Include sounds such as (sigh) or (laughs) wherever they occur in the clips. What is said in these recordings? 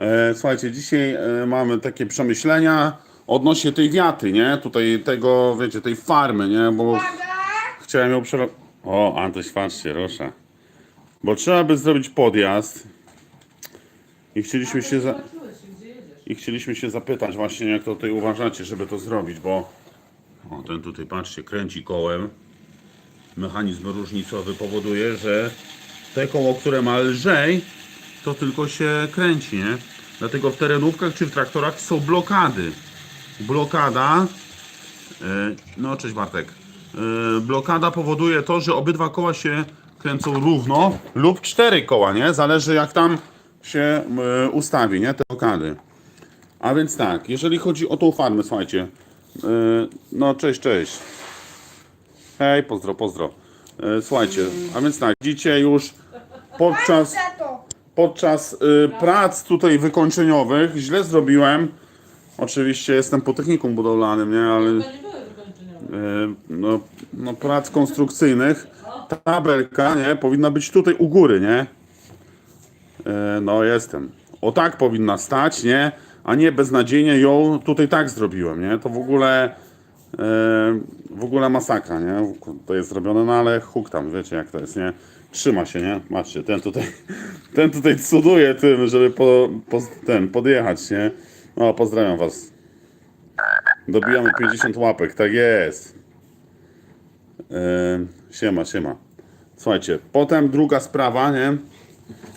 E, słuchajcie, dzisiaj e, mamy takie przemyślenia odnośnie tej wiaty, nie? Tutaj tego, wiecie, tej farmy, nie? Bo chciałem ją przerobić. O, Antoś, patrzcie, rusza. Bo trzeba by zrobić podjazd i chcieliśmy się za... I chcieliśmy się zapytać właśnie, jak to tutaj uważacie, żeby to zrobić, bo o, ten tutaj, patrzcie, kręci kołem. Mechanizm różnicowy powoduje, że te koło, które ma lżej, to tylko się kręci, nie? Dlatego w terenówkach czy w traktorach są blokady. Blokada, e, no cześć Bartek, E, blokada powoduje to, że obydwa koła się kręcą równo lub cztery koła, nie? Zależy jak tam się e, ustawi, nie? Te blokady. A więc tak, jeżeli chodzi o tą farmę, słuchajcie, no cześć, cześć. Hej, pozdro, pozdro. Słuchajcie, a więc tak, widzicie już podczas. Podczas y, prac tutaj wykończeniowych źle zrobiłem. Oczywiście jestem po technikum budowlanym, nie, ale y, no, no, prac konstrukcyjnych tabelka, nie, powinna być tutaj u góry, nie? Y, no jestem. O tak powinna stać, nie? A nie beznadziejnie ją tutaj tak zrobiłem, nie? To w ogóle w ogóle masakra, nie? To jest zrobione, no ale huk tam, wiecie jak to jest, nie? Trzyma się, nie? Patrzcie, ten tutaj, (laughs) ten tutaj cuduje tym, żeby po, po, ten, podjechać, nie? No, pozdrawiam was. Dobijamy 50 łapek, tak jest. Siema, siema. Słuchajcie, potem druga sprawa, nie?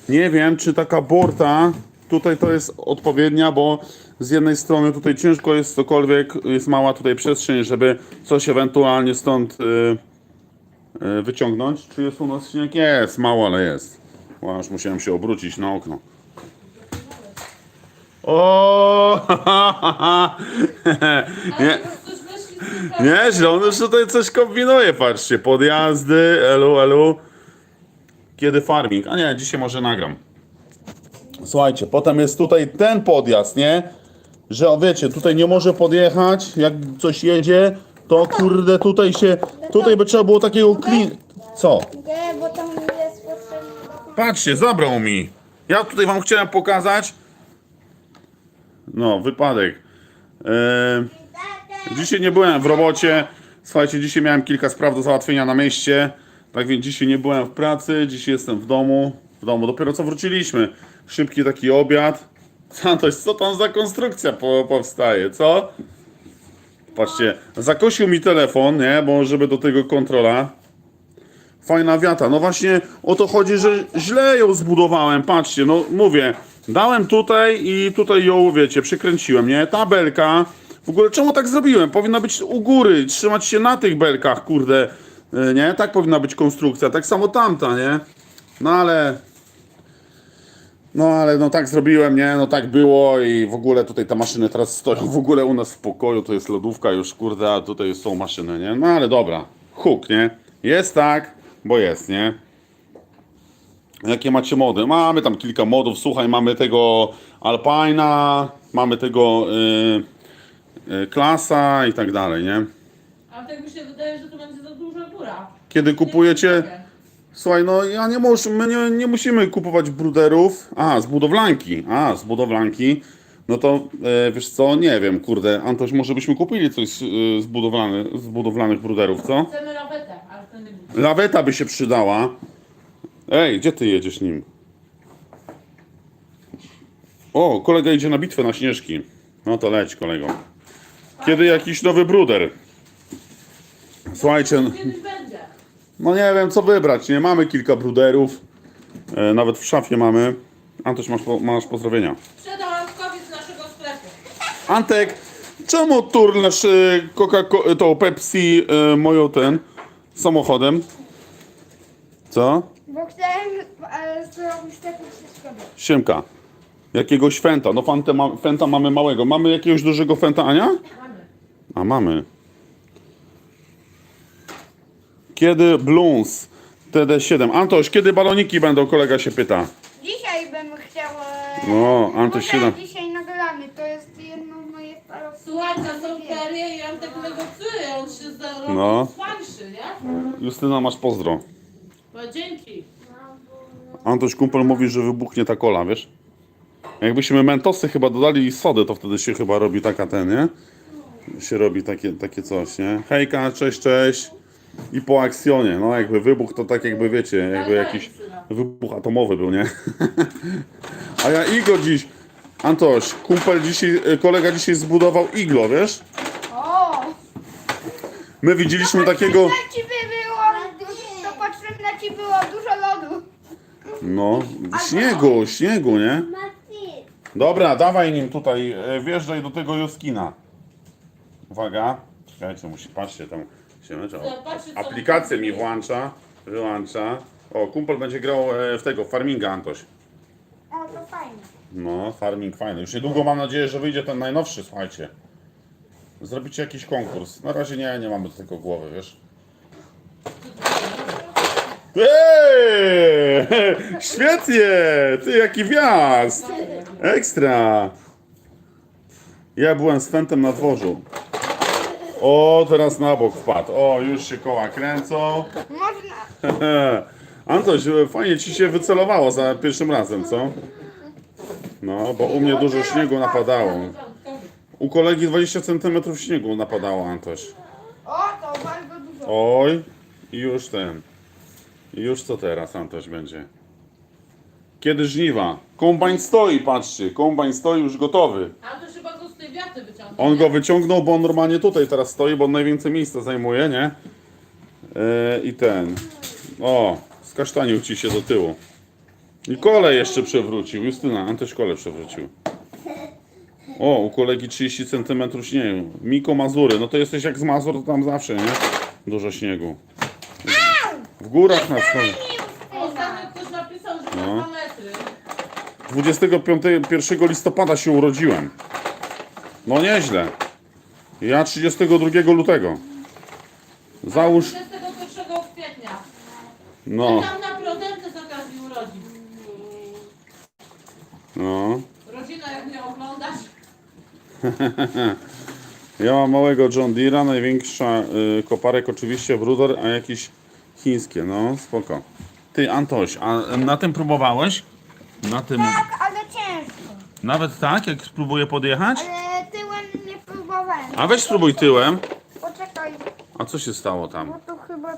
Nie wiem, czy taka burta tutaj to jest odpowiednia, bo z jednej strony tutaj ciężko jest cokolwiek, jest mała tutaj przestrzeń, żeby coś ewentualnie stąd yy, wyciągnąć. Czy jest u nas śnieg? Jest, mało, ale jest. Już musiałem się obrócić na okno. O! (laughs) Nie. Nieźle, on już tutaj coś kombinuje, patrzcie, podjazdy, elu, elu. Kiedy farming? A nie, dzisiaj może nagram. Słuchajcie, potem jest tutaj ten podjazd, nie? Że wiecie, tutaj nie może podjechać, jak coś jedzie, to kurde tutaj się, tutaj by trzeba było takiego klin... Co? Nie, bo tam jest potrzebny. Patrzcie, zabrał mi. Ja tutaj wam chciałem pokazać. No, wypadek. Eee, dzisiaj nie byłem w robocie. Słuchajcie, dzisiaj miałem kilka spraw do załatwienia na mieście. Tak więc dzisiaj nie byłem w pracy. Dzisiaj jestem w domu. W domu. Dopiero co wróciliśmy. Szybki taki obiad. (laughs) Santoś, co tam za konstrukcja po, powstaje, co? Patrzcie, zakosił mi telefon, nie? Bo żeby do tego kontrola. Fajna wiata. No właśnie o to chodzi, że źle ją zbudowałem. Patrzcie, no mówię, dałem tutaj i tutaj ją, wiecie, przykręciłem, nie? Ta belka, w ogóle czemu tak zrobiłem? Powinna być u góry, trzymać się na tych belkach, kurde, y, nie? Tak powinna być konstrukcja, tak samo tamta, nie? No ale... No ale no tak zrobiłem, nie? No tak było i w ogóle tutaj te maszyny teraz stoją w ogóle u nas w pokoju, to jest lodówka już, kurde, a tutaj są maszyny, nie? No ale dobra, huk, nie? Jest tak, bo jest, nie? Jakie macie mody? Mamy tam kilka modów, słuchaj, mamy tego Alpina, mamy tego y, y, Klasa i tak dalej, nie? A tak mi się wydaje, że to będzie za duża góra. Kiedy kupujecie... Słuchaj, no ja nie mus, my nie, nie musimy kupować bruderów. A, z budowlanki. A, z budowlanki. No to e, wiesz co, nie wiem, kurde. Antoś, może byśmy kupili coś z, e, z, budowlany, z budowlanych bruderów, co? Chcemy lawetę, ale to nie będzie. Laweta by się przydała. Ej, gdzie ty jedziesz nim? O, kolega idzie na bitwę na śnieżki. No to leć, kolego. Kiedy jakiś nowy bruder? Słuchajcie, Kiedyś będzie. No nie wiem co wybrać, nie? Mamy kilka bruderów. E, nawet w szafie mamy. Antoś, masz, po, masz pozdrowienia. Sprzedał naszego sklepu. Antek, czemu turlasz e, coca tą Pepsi e, moją ten samochodem? Co? Bo chciałem e, zrobić taką przeszkodę. Siemka. Jakiegoś fenta. No fenta, ma, fenta mamy małego. Mamy jakiegoś dużego fenta, Ania? Mamy. A mamy. Kiedy Bloons TD7? Antoś, kiedy baloniki będą? Kolega się pyta. Dzisiaj bym chciał. E, No, Antoś się dzisiaj nagramy. To jest jedno z moich parów. Słuchaj, to są ferie i Antek negocjuje, on się zarobił No. z falszy, nie? Justyna, masz pozdro. No dzięki. Antoś kumpel mówi, że wybuchnie ta kola, wiesz? Jakbyśmy mentosy chyba dodali i sodę, to wtedy się chyba robi taka ten, nie? Się robi takie, takie coś, nie? Hejka, cześć, cześć. I po akcjonie, no jakby wybuch to tak jakby wiecie, jakby jakiś wybuch atomowy był, nie? (laughs) A ja Igor dziś, Antoś, kumpel dzisiaj, kolega dzisiaj zbudował iglo, wiesz? O! My widzieliśmy takiego, Na ciebie było, to ci było dużo lodu. no, śniegu, śniegu, nie? Dobra, dawaj nim tutaj, e, wjeżdżaj do tego Joskina. Uwaga, czekajcie, musi, patrzcie tam, się co- Aplikację mi włącza, wyłącza. O, kumpel będzie grał e, w tego, farminga, Antoś. O, to fajnie. No, farming fajny. Już niedługo mam nadzieję, że wyjdzie ten najnowszy, słuchajcie. Zrobicie jakiś konkurs. Na razie nie, nie mamy do tego głowy, wiesz. Eee! (laughs) Świetnie! Ty, jaki wjazd! Ekstra! Ja byłem z Fentem na dworzu. O, teraz na bok wpadł. O, już się koła kręcą. Można. (laughs) Antoś, fajnie ci się wycelowało za pierwszym razem, co? No, bo u mnie dużo śniegu napadało. U kolegi 20 cm śniegu napadało, Antoś. O, to bardzo dużo. Oj, i już ten. I już co teraz, Antoś, będzie? Kiedy żniwa? Kombajn stoi, patrzcie. Kombajn stoi już gotowy. A to chyba go tej wiaty wyciągnął. On go wyciągnął, bo on normalnie tutaj teraz stoi, bo on najwięcej miejsca zajmuje, nie? Yy, I ten. O, skasztanił ci się do tyłu. I kole jeszcze przewrócił. Justyna, Antoś kole przewrócił. O, u kolegi 30 cm śniegu. Miko Mazury. No to jesteś jak z Mazur, to tam zawsze, nie? Dużo śniegu. W górach na wschodzie. Ostatnio ktoś napisał, że ma No. dwa metry. 25 1 listopada się urodziłem. No nieźle. Ja 32 lutego. Załóż. 21 kwietnia. No, Tam na prezenty z okazji urodzin. no. Rodzina jak mnie oglądasz. (laughs) Ja mam małego John Deere'a, największa y, koparek oczywiście Bruder, a jakieś chińskie, no spoko. Ty Antoś, a na tym próbowałeś? Na tym, Tak, ale ciężko. nawet tak, jak spróbuję podjechać? Ale. A weź spróbuj tyłem. Poczekaj, A co się stało tam? bo tu chyba...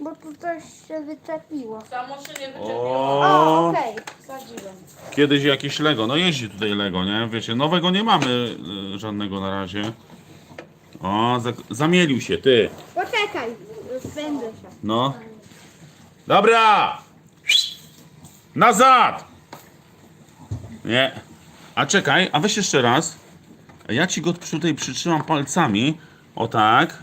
Bo tu coś się wyczepiło. Samo się nie wyczepiło. O, O, okej. Wsadziłem. kiedyś jakieś Lego, no jeździ tutaj Lego, nie? Wiecie, nowego nie mamy y, żadnego na razie. O, za, zamielił się, ty. Poczekaj, spędzę się. No. Dobra! Nazad! Nie. A czekaj, a weź jeszcze raz. Ja ci go tutaj przytrzymam palcami. O tak.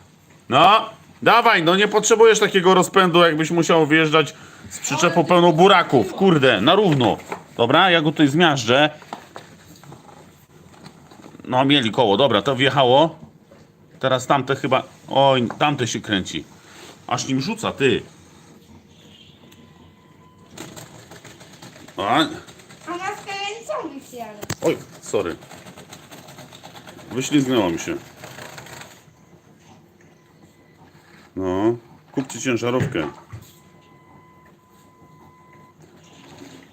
No, dawaj, no nie potrzebujesz takiego rozpędu, jakbyś musiał wjeżdżać z przyczepą pełną buraków. Kurde, na równo. Dobra, ja go tutaj zmiażdżę. No, mieli koło, dobra, to wjechało. Teraz tamte chyba. Oj, tamte się kręci. Aż nim rzuca, ty. A, A na skręcony się, oj, sorry. Wyślizgnęło mi się. No, kupcie ciężarówkę.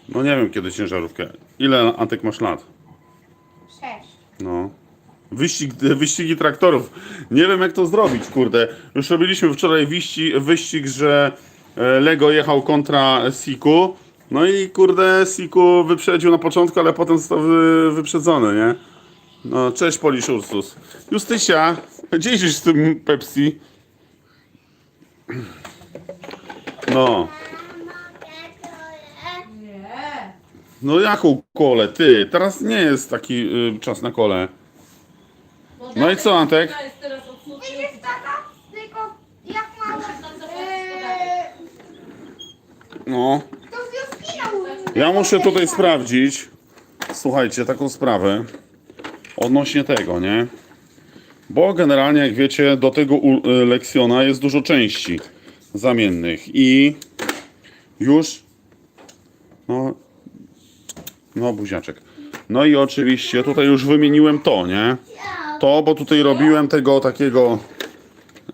No nie wiem kiedy ciężarówkę. Ile Antek masz lat? Sześć. No. Wyścig, wyścigi traktorów. Nie wiem jak to zrobić, kurde. Już robiliśmy wczoraj wyścig, wyścig że e, Lego jechał kontra Siku. No i kurde, Siku wyprzedził na początku, ale potem został wy, wyprzedzony, nie? No, cześć Polish Ursus. Justysia, gdzie idziesz z tym Pepsi? No. No jaką kolę, ty? Teraz nie jest taki y, czas na kolę. Bo No i co, Antek? Jest teraz tata? Tylko jak No. to. Ja muszę tutaj sprawdzić, słuchajcie, taką sprawę odnośnie tego, nie? Bo generalnie, jak wiecie, do tego Lexiona jest dużo części zamiennych i już no, no buziaczek. No i oczywiście tutaj już wymieniłem to, nie? To, bo tutaj robiłem tego takiego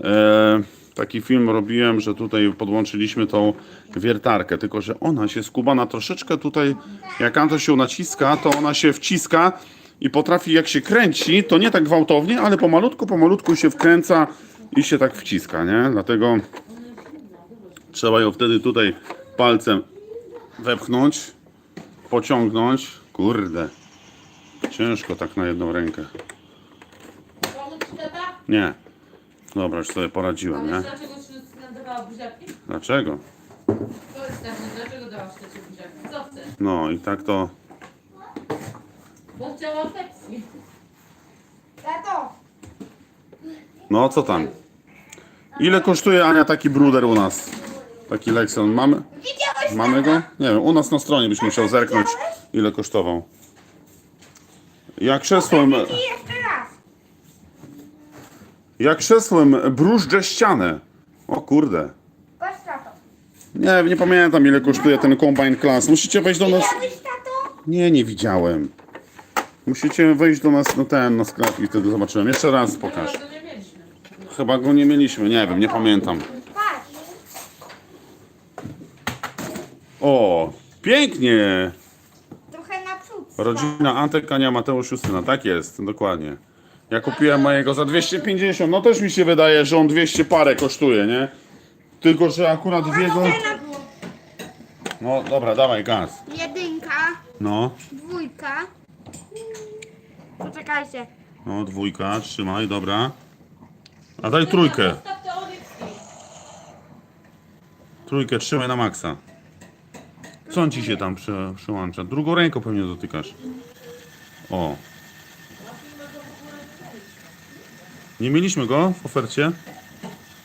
e, taki film robiłem, że tutaj podłączyliśmy tą wiertarkę, tylko że ona się skubana troszeczkę tutaj, jak Anto się naciska, to ona się wciska i potrafi jak się kręci, to nie tak gwałtownie, ale pomalutku, pomalutku się wkręca i się tak wciska, nie? Dlatego trzeba ją wtedy tutaj palcem wepchnąć, pociągnąć. Kurde, ciężko tak na jedną rękę. Nie. Dobra, już sobie poradziłem, nie? dlaczego ci nadawała buziaki? Dlaczego? Dlaczego dałaś buziaki? Co chcesz? No i tak to. Bo chciała afekcji. Tato, No co tam? Ile kosztuje Ania taki bruder u nas? Taki Lexon. Mamy, widziałeś mamy go? Nie wiem, u nas na stronie byś musiał zerknąć ile kosztował. Jak krzesłem, I jeszcze raz. jak krzesłem brużdże ścianę. O kurde. Patrz tato. Nie, nie pamiętam ile kosztuje ten Combine Class. Musicie wejść do nas. Widziałeś tato? Nie, nie widziałem. Musicie wejść do nas na ten, na sklep i wtedy zobaczyłem. Jeszcze raz pokaż. Tego nie mieliśmy. Chyba go nie mieliśmy, nie wiem, nie pamiętam. O, pięknie! Trochę naprzód. Rodzina Antek, Ania, Mateusz, Justyna. Tak jest, dokładnie. Ja kupiłem mojego za 250, no też mi się wydaje, że on 200 parę kosztuje, nie? Tylko, że akurat w jego... No dobra, dawaj gaz. Jedynka, No, dwójka. Poczekajcie. no dwójka, trzymaj, dobra. A daj trójkę. Zostaw. Trójkę trzymaj na maksa. Co on ci się tam przy, przyłącza? Drugą ręką pewnie dotykasz. O. Nie mieliśmy go w ofercie?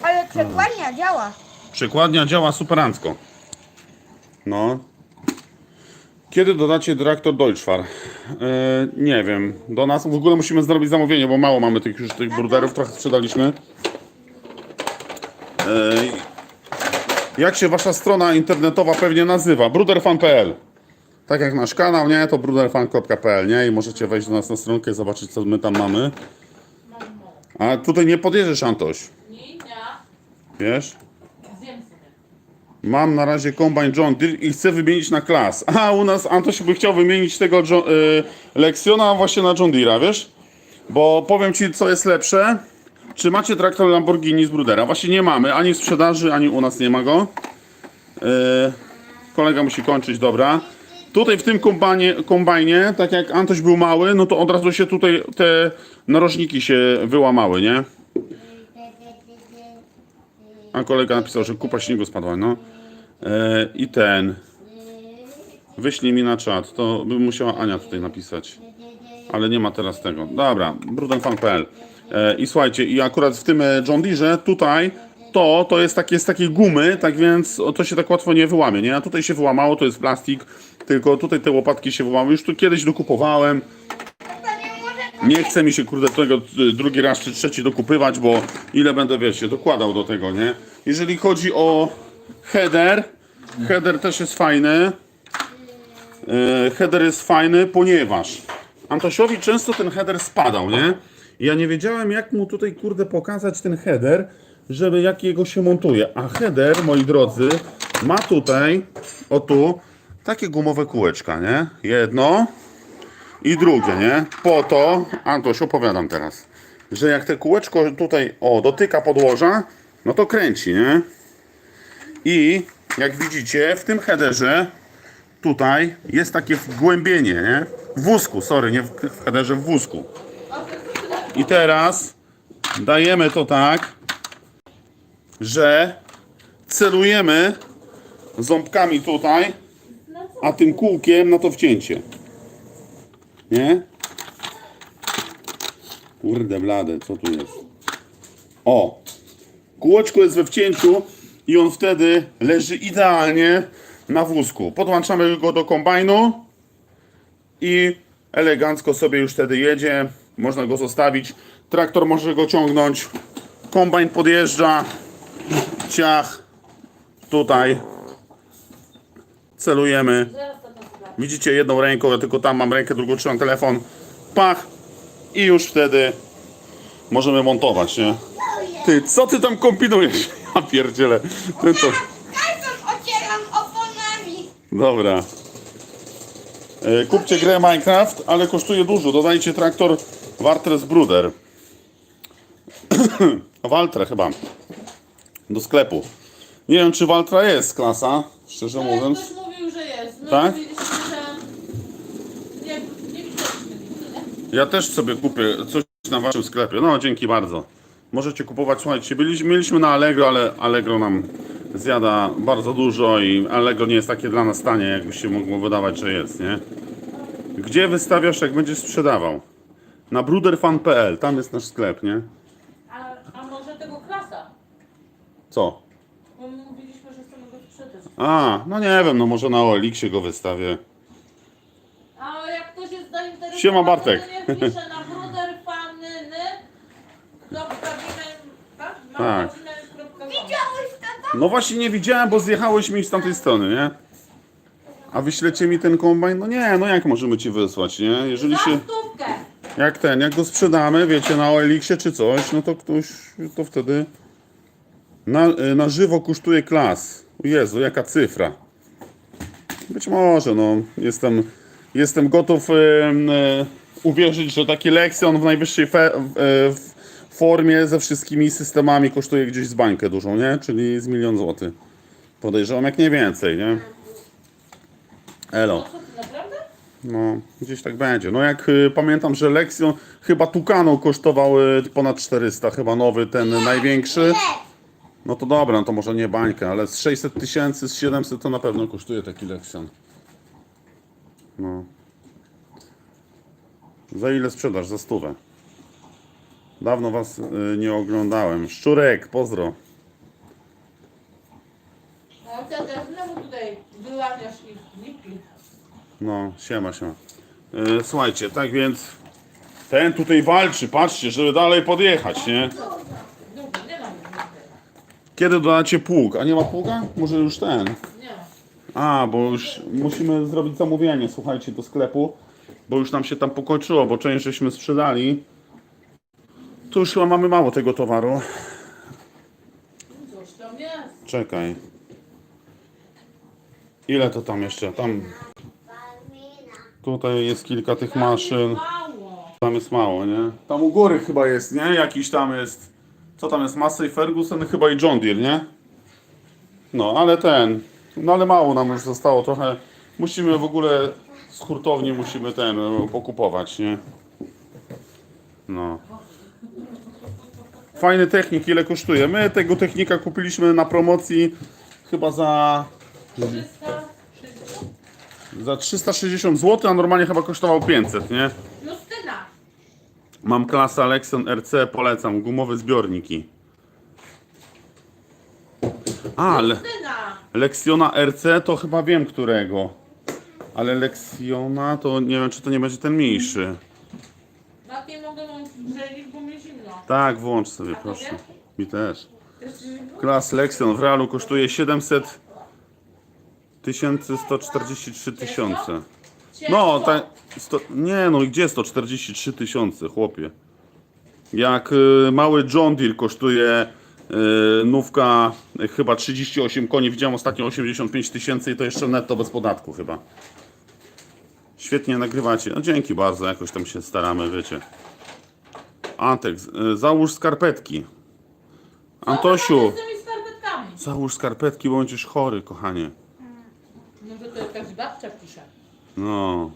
Ale przekładnia działa. Przekładnia działa superancko. No. Kiedy dodacie traktor Deutschfar? E, nie wiem. Do nas w ogóle musimy zrobić zamówienie, bo mało mamy tych już tych burderów, trochę sprzedaliśmy. E, jak się wasza strona internetowa pewnie nazywa? bruderfan.pl Tak jak nasz kanał, nie? To bruderfan.pl, nie? I możecie wejść do nas na stronkę i zobaczyć, co my tam mamy. A tutaj nie podjedziesz, Antoś. Wiesz? Mam na razie Combine John Deere i chcę wymienić na klas. A u nas Antoś by chciał wymienić tego John, y, Lexiona właśnie na John Deere'a, wiesz? Bo powiem Ci, co jest lepsze. Czy macie traktor Lamborghini z Brudera? Właśnie nie mamy, ani w sprzedaży, ani u nas nie ma go. Y, kolega musi kończyć, dobra. Tutaj w tym kombanie, kombajnie, tak jak Antoś był mały, no to od razu się tutaj te narożniki się wyłamały, nie? A kolega napisał, że kupa śniegu spadła, no. E, I ten. Wyślij mi na czat. To by musiała Ania tutaj napisać. Ale nie ma teraz tego. Dobra, brudenfan.pl. E, I słuchajcie, i akurat w tym e, John Deere tutaj to, to jest takie z takiej gumy, tak więc to się tak łatwo nie wyłamie, nie? A tutaj się wyłamało, to jest plastik, tylko tutaj te łopatki się wyłamały. Już tu kiedyś dokupowałem. Nie chce mi się, kurde, tego drugi raz czy trzeci dokupywać, bo ile będę, wiecie, dokładał do tego, nie? Jeżeli chodzi o header, header też jest fajny. E, Header jest fajny, ponieważ Antosiowi często ten header spadał, nie? Ja nie wiedziałem, jak mu tutaj, kurde, pokazać ten header, żeby jak jego się montuje. A header, moi drodzy, ma tutaj, o tu, takie gumowe kółeczka, nie? Jedno, i drugie, nie? Po to, Antoś, opowiadam teraz, że jak te kółeczko tutaj, o, dotyka podłoża, no to kręci, nie? I jak widzicie, w tym headerze tutaj jest takie wgłębienie, nie? W wózku, sorry, nie w headerze, w wózku. I teraz dajemy to tak, że celujemy ząbkami tutaj, a tym kółkiem na to wcięcie. Nie? Kurde blade, co tu jest? O! Kółeczko jest we wcięciu i on wtedy leży idealnie na wózku. Podłączamy go do kombajnu i elegancko sobie już wtedy jedzie. Można go zostawić. Traktor może go ciągnąć. Kombajn podjeżdża. Ciach. Tutaj. Celujemy. Widzicie jedną ręką, ja tylko tam mam rękę, drugą trzymam telefon. Pach. I już wtedy możemy montować, nie? Ty, co ty tam kombinujesz? Ja pierdzielę. Ty to... Karton ocieram oponami. Dobra. E, Kupcie grę Minecraft, ale kosztuje dużo. Dodajcie traktor Wartres Bruder. (clears throat) Waltra chyba. Do sklepu. Nie wiem, czy Waltra jest klasa, szczerze Ale mówiąc. ktoś mówił, że jest. No Tak? mówiliśmy, że... Nie, nie widzieliśmy nigdy, nie? Ja też sobie kupię coś na waszym sklepie. No, dzięki bardzo. Możecie kupować, słuchajcie, byliśmy, mieliśmy na Allegro, ale Allegro nam zjada bardzo dużo i Allegro nie jest takie dla nas tanie, jakby się mogło wydawać, że jest, nie? Gdzie wystawiasz, jak będziesz sprzedawał? Na bruderfan.pl, tam jest nasz sklep, nie? A, a może tego klasa? Co? Bo my mówiliśmy, że chcemy go sprzedać. A, no nie wiem, no może na OLX go wystawię. A jak ktoś jest zainteresowany, Siema, Bartek. to niech pisze na tak? Tak. No właśnie nie widziałem, bo zjechałeś mi z tamtej strony, nie? A wyślecie mi ten kombajn? No nie, no jak możemy ci wysłać, nie? Jeżeli się... Jak ten, jak go sprzedamy, wiecie, na OLX-ie czy coś, no to ktoś, to wtedy na, na żywo kosztuje klas. O Jezu, jaka cyfra. Być może, no, jestem, jestem gotów y, y, uwierzyć, że taki Lexion w najwyższej fe, y, w formie ze wszystkimi systemami kosztuje gdzieś z bańkę dużą, nie? Czyli z milion złotych. Podejrzewam, jak nie więcej, nie? Elo. No gdzieś tak będzie. No jak y, pamiętam, że Lexion chyba Tucano kosztował y, ponad 400, chyba nowy, ten największy. No to dobra, no to może nie bańkę, ale z 600 tysięcy, z 700 to na pewno kosztuje taki Lexion. No. Za ile sprzedasz? Za stówę. Dawno was y, nie oglądałem. Szczurek, pozdro. No teraz znowu tutaj wyłaniasz ich. No, siema, siema. E, słuchajcie, tak więc ten tutaj walczy, patrzcie, żeby dalej podjechać, nie? Kiedy dodacie pług? A nie ma pługa? Może już ten? Nie. A, bo już musimy zrobić zamówienie, słuchajcie, do sklepu, bo już nam się tam pokończyło, bo część żeśmy sprzedali. Tu już chyba mamy mało tego towaru. Coś tam jest. Czekaj. Ile to tam jeszcze? Tam. Tutaj jest kilka tych maszyn. Tam jest mało, nie? Tam u góry chyba jest, nie? Jakiś tam jest. Co tam jest? Massey Ferguson, chyba i John Deere, nie? No, ale ten. No ale mało nam już zostało trochę. Musimy w ogóle z hurtowni musimy ten e, pokupować, nie? No. Fajny technik, ile kosztuje? My tego technika kupiliśmy na promocji chyba za, 360. za 360 zł, a normalnie chyba kosztował 500, nie? Justyna. Mam klasę Alexion RC, polecam, gumowe zbiorniki. A, ale Justyna. Lexiona RC to chyba wiem którego. Ale Lexiona to nie wiem, czy to nie będzie ten mniejszy. Na nie mogę grzelić, bo mi zimno. Tak, włącz sobie, proszę. Mi też. Klas Lexion w realu kosztuje 700 1143 tysiące. No, ta, nie no, gdzie 143 tysiące, chłopie? Jak y, mały John Deere kosztuje y, nówka y, chyba 38 koni, widziałem ostatnio 85 tysięcy i to jeszcze netto bez podatku chyba. Świetnie nagrywacie. No dzięki bardzo, jakoś tam się staramy, wiecie. Antek, z- y, załóż skarpetki. Antosiu, z tymi skarpetkami? załóż skarpetki, bo będziesz chory, kochanie. Może to jakaś babcia pisze. No.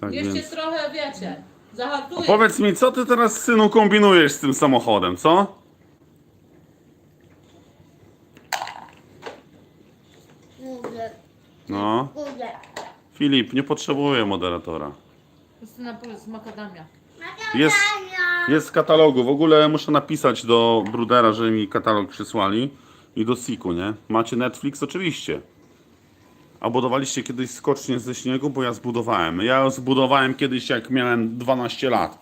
Tak Jeszcze więc. trochę, wiecie, zahartuję. Powiedz mi, co ty teraz, synu, kombinujesz z tym samochodem, co? No. Filip, nie potrzebuję moderatora. Justyna powiedz makadamia. Jest, jest w katalogu. W ogóle muszę napisać do Brudera, że mi katalog przysłali. I do Siku, nie? Macie Netflix? Oczywiście. A budowaliście kiedyś skocznie ze śniegu? Bo ja zbudowałem. Ja ją zbudowałem kiedyś, jak miałem 12 lat.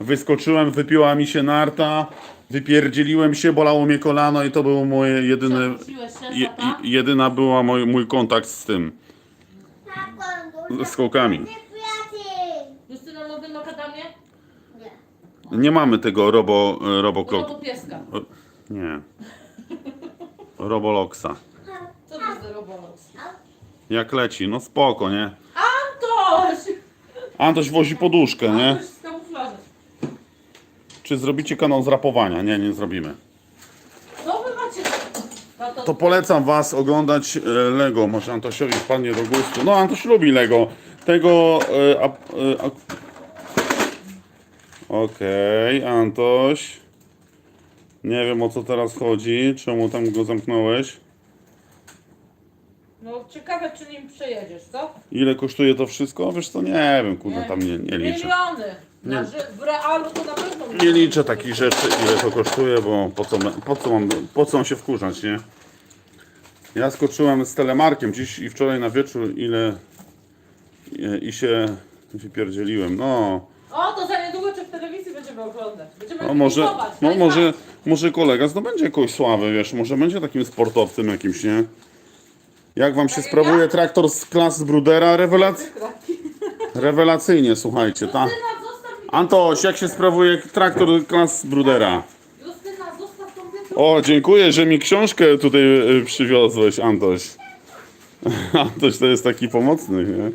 Wyskoczyłem, wypiła mi się narta, wypierdzieliłem się, bolało mnie kolano i to był mój jedyny... Je, jedyna była mój, mój kontakt z tym. Ze skokami. Justyna, mamy makadamię? Nie mamy tego robo, robo Albo pieska. Nie. Roboloxa. Co to jest za? Jak leci, no spoko, nie? Antoś! Antoś wozi poduszkę, nie? Antoś z kamuflażem. Czy zrobicie kanał z rapowania? Nie, nie zrobimy. Co wy macie? No to, To polecam was oglądać e, Lego. Może Antosiowi wpadnie do gustu. No, Antoś lubi Lego. Tego. E, e. Okej, Antoś. Nie wiem o co teraz chodzi. Czemu tam go zamknąłeś? No ciekawe czy nim przejedziesz, co? Ile kosztuje to wszystko? Wiesz co, nie wiem, kurde, tam nie, nie liczę. Miliony! Na, ży- w realu to na pewno Nie liczę takich rzeczy, ile to kosztuje, bo po co, po co, mam, po co mam się wkurzać, nie? Ja skoczyłem z telemarkiem dziś i wczoraj na wieczór, ile i, i się wypierdzieliłem. No, O, to za niedługo czy w telewizji będziemy oglądać. Będziemy no może, no może, fakt. może kolega zdobędzie jakąś sławę, wiesz, może będzie takim sportowcem jakimś, nie? Jak wam się Tak jak sprawuje ja? traktor z klas Brudera? Rewelac rewelacyjnie, słuchajcie, ta. Justyna, zostaw mi... Antoś, jak się sprawuje traktor klas Brudera? Justyna, zostaw tą wiedzę. O, dziękuję, że mi książkę tutaj y, przywiozłeś, Antoś. (laughs) Antoś to jest taki pomocny, nie?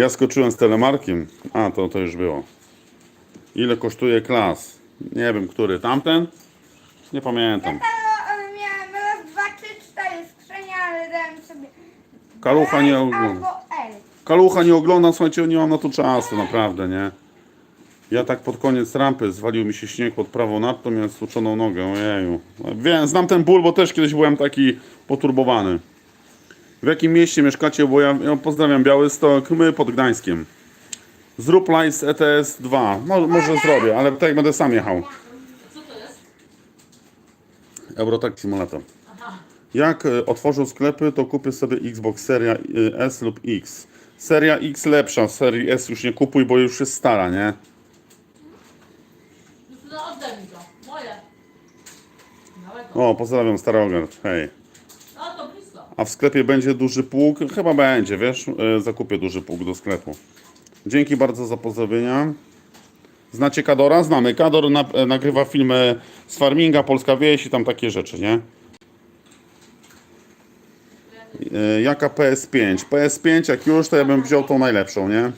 Ja skoczyłem z telemarkiem. A, to, to już było. Ile kosztuje klas? Nie wiem, który. Tamten? Nie pamiętam. E, miałem raz, dwa, trzy, cztery skrzynie, ale dałem sobie Kalucha nie ogląda. albo L. Kalucha nie oglądam, słuchajcie, nie mam na to czasu, naprawdę, nie? Ja tak pod koniec rampy zwalił mi się śnieg pod prawą nadtą, miałem stłuczoną nogę, ojeju. Wiem, znam ten ból, bo też kiedyś byłem taki poturbowany. W jakim mieście mieszkacie? Bo ja, ja pozdrawiam Białystok, my pod Gdańskiem. Zrób live z ETS 2. Mo, może zrobię, ale tak będę sam jechał. Co to jest? Eurotrack Simulator. Jak e, otworzą sklepy, to kupię sobie Xbox Seria e, S lub X. Seria X lepsza, serii S już nie kupuj, bo już jest stara, nie? Justyna, oddaj mi to. Moje. To. O, pozdrawiam Starogard, hej. No to blisko. A w sklepie będzie duży pług? Chyba będzie, wiesz? E, Zakupię duży pług do sklepu. Dzięki bardzo za pozdrowienia. Znacie Kadora? Znamy. Kador na, e, nagrywa filmy z farminga, Polska Wieś i tam takie rzeczy, nie? E, Jaka PS5? PS5 jak już, to ja bym wziął tą najlepszą, nie?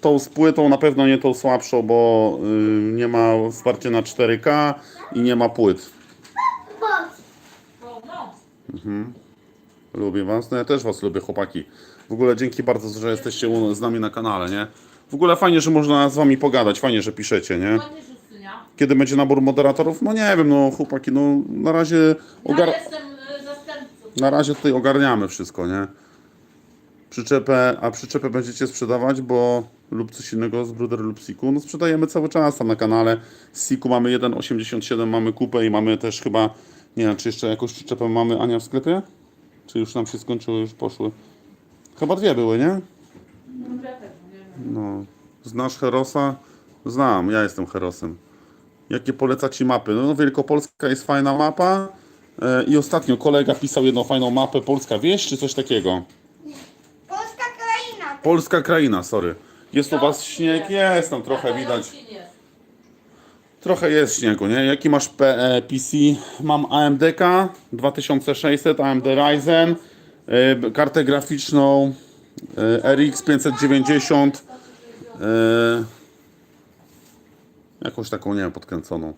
Tą z płytą, na pewno nie tą słabszą, bo y, nie ma wsparcia na 4K i nie ma płyt. No. Lubię was. No ja też was lubię, chłopaki. W ogóle dzięki bardzo, że jesteście u- z nami na kanale, nie? W ogóle fajnie, że można z wami pogadać, fajnie, że piszecie, nie? Ładnie, Justynia. Kiedy będzie nabór moderatorów? No nie wiem, no chłopaki, no na razie ogar... Jestem y, zastępcą. na razie tutaj ogarniamy wszystko, nie? Przyczepę, a przyczepę będziecie sprzedawać, bo lub coś innego z Bruder lub Siku, no sprzedajemy cały czas tam na kanale. Z Siku mamy 1.87, mamy kupę i mamy też chyba, nie wiem, czy jeszcze jakąś przyczepę mamy Ania w sklepie? Czy już nam się skończyły, już poszły? Chyba dwie były, nie? No, nie wiem. No. Znasz Herosa? Znam, ja jestem Herosem. Jakie poleca Ci mapy? No Wielkopolska jest fajna mapa. E, I ostatnio kolega pisał jedną fajną mapę Polska Wieś, czy coś takiego? Polska kraina. Polska kraina, sorry. Jest u Was śnieg? jest. Jest tam trochę widać. Trochę jest śniegu, nie? Jaki masz P, e, PC? Mam AMDK 2600, AMD Ryzen, kartę graficzną e, RX 590, e, jakąś taką, nie wiem, podkręconą.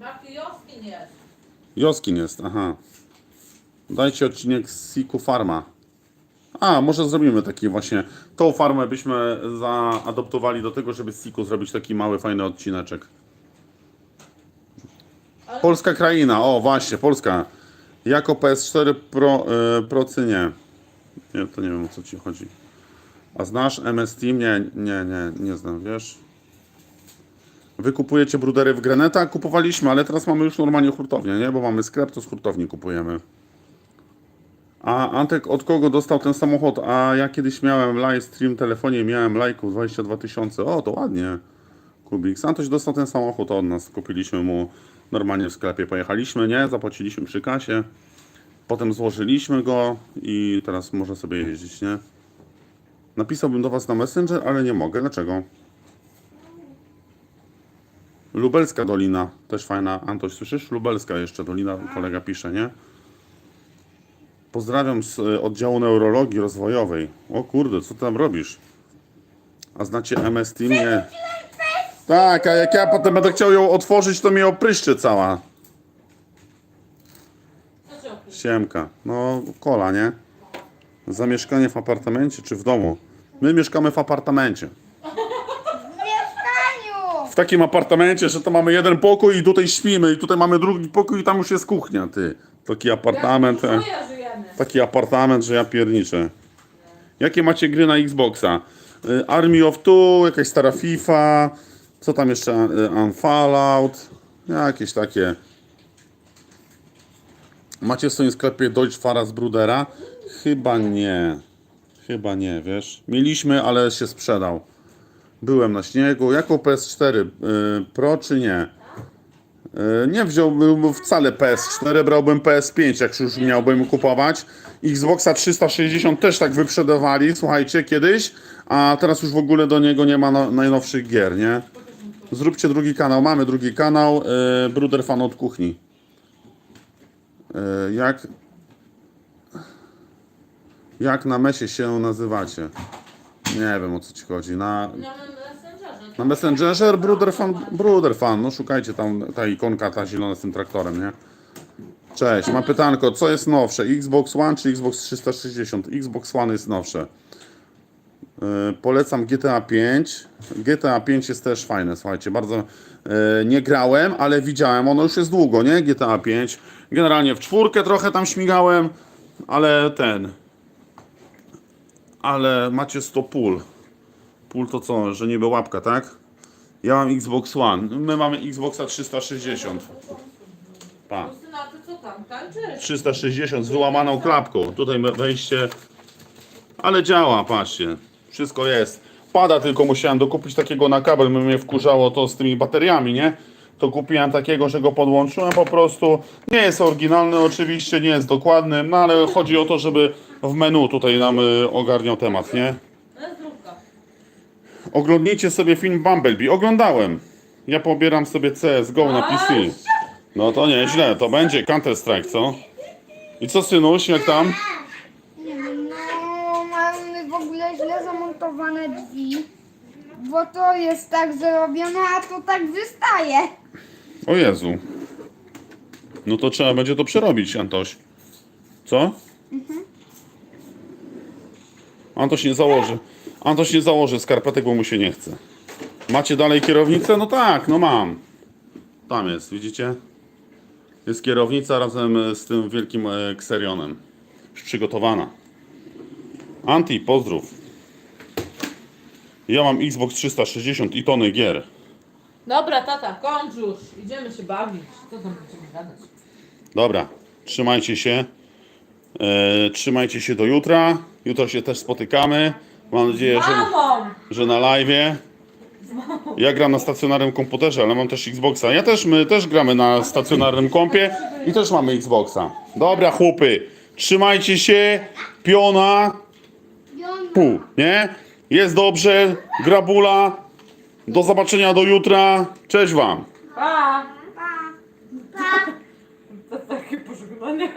Marki Joskin jest. Joskin jest, aha. Dajcie odcinek z Siku Farma. A, może zrobimy taki właśnie. Tą farmę byśmy zaadoptowali do tego, żeby z Siku zrobić taki mały, fajny odcineczek. Polska kraina, o właśnie, Polska. Jako PS4 Pro, y, procy nie. Nie, to nie wiem o co ci chodzi. A znasz MS Team? Nie, nie, nie, nie znam, wiesz? Wy kupujecie brudery w Greneta? Kupowaliśmy, ale teraz mamy już normalnie hurtownię, nie? Bo mamy sklep, to z hurtowni kupujemy. A Antek od kogo dostał ten samochód? A ja kiedyś miałem live stream telefonie, miałem lajków 22 tysiące. O, to ładnie. Kubik. Antoś dostał ten samochód od nas. Kupiliśmy mu normalnie w sklepie. Pojechaliśmy, nie? Zapłaciliśmy przy kasie. Potem złożyliśmy go i teraz może sobie jeździć, nie? Napisałbym do Was na Messenger, ale nie mogę. Dlaczego? Lubelska Dolina, też fajna. Antoś, słyszysz? Lubelska jeszcze Dolina, kolega pisze, nie? Pozdrawiam z y, oddziału neurologii rozwojowej. O kurde, co tam robisz? A znacie MS Team? Nie. Tak, a jak ja potem będę chciał ją otworzyć, to mnie opryszczy cała. Siemka. No, kola, nie? Zamieszkanie w apartamencie czy w domu? My mieszkamy w apartamencie. W mieszkaniu! W takim apartamencie, że to mamy jeden pokój i tutaj śpimy, i tutaj mamy drugi pokój i tam już jest kuchnia, ty. Taki apartament. Jak e. Taki apartament, że ja pierniczę. Jakie macie gry na Xboxa? Y, Army of Two, jakaś stara FIFA, co tam jeszcze? Unfallout, jakieś takie. Macie w swoim sklepie Deutsche Faras Brudera? Chyba nie. Chyba nie, wiesz. Mieliśmy, ale się sprzedał. Byłem na śniegu. Jaką PS4? Y, Pro czy nie? Y, Nie wziąłbym wcale PS4, brałbym PS5, jak już miałbym kupować. Xboxa 360 też tak wyprzedawali, słuchajcie, kiedyś, a teraz już w ogóle do niego nie ma no, najnowszych gier, nie? Zróbcie drugi kanał. Mamy drugi kanał, y, Bruder Fan od kuchni. Y, jak jak na mesie się nazywacie? Nie wiem o co ci chodzi. Na, na Messengerze. na Messengerze Bruder Fan, Bruder Fan, no szukajcie tam ta ikonka ta zielona z tym traktorem, nie? Cześć, mam pytanko, co jest nowsze? Xbox One czy Xbox 360? Xbox One jest nowsze. Yy, polecam GTA 5. GTA 5 jest też fajne, słuchajcie, bardzo yy, nie grałem, ale widziałem, ono już jest długo, nie? GTA 5. Generalnie w czwórkę trochę tam śmigałem, ale ten. Ale macie 100 pól. Pól to co, że niby łapka, tak? Ja mam Xbox One. My mamy Xboxa 360. Pa. Justyna, ty co tam, tańczysz? 360 z wyłamaną klapką. Tutaj wejście. Ale działa, patrzcie. Wszystko jest. Pada tylko musiałem dokupić takiego na kabel, bo mnie wkurzało to z tymi bateriami, nie? To kupiłem takiego, że go podłączyłem po prostu. Nie jest oryginalny oczywiście, nie jest dokładny, no ale chodzi o to, żeby w menu tutaj nam y, ogarniał temat, nie? No. Oglądnijcie sobie film Bumblebee. Oglądałem. Ja pobieram sobie CSGO na PC. No to nieźle, to będzie Counter Strike, co? I co synuś, jak tam? No, mamy w ogóle źle zamontowane drzwi. Bo to jest tak zrobione, a to tak wystaje. O Jezu. No to trzeba będzie to przerobić, Antoś. Co? Antoś nie założy. Antoś nie założy skarpetek, bo mu się nie chce. Macie dalej kierownicę? No tak, no mam. Tam jest, widzicie? Jest kierownica razem z tym wielkim e, kserionem. Już przygotowana. Anti, pozdrów. Ja mam Xbox 360 i tony gier. Dobra, tata, kończ już. Idziemy się bawić. Co tam będziemy gadać? Dobra, trzymajcie się. E, trzymajcie się do jutra. Jutro się też spotykamy. Mam nadzieję, że, Mamą! że na live. Ja gram na stacjonarnym komputerze, ale mam też Xboxa. Ja też, my też gramy na stacjonarnym kompie i też mamy Xboxa. Dobra, chłopy, trzymajcie się. Piona, pół, nie? Jest dobrze, grabula. Do zobaczenia do jutra. Cześć wam. Pa! To takie pożegnanie.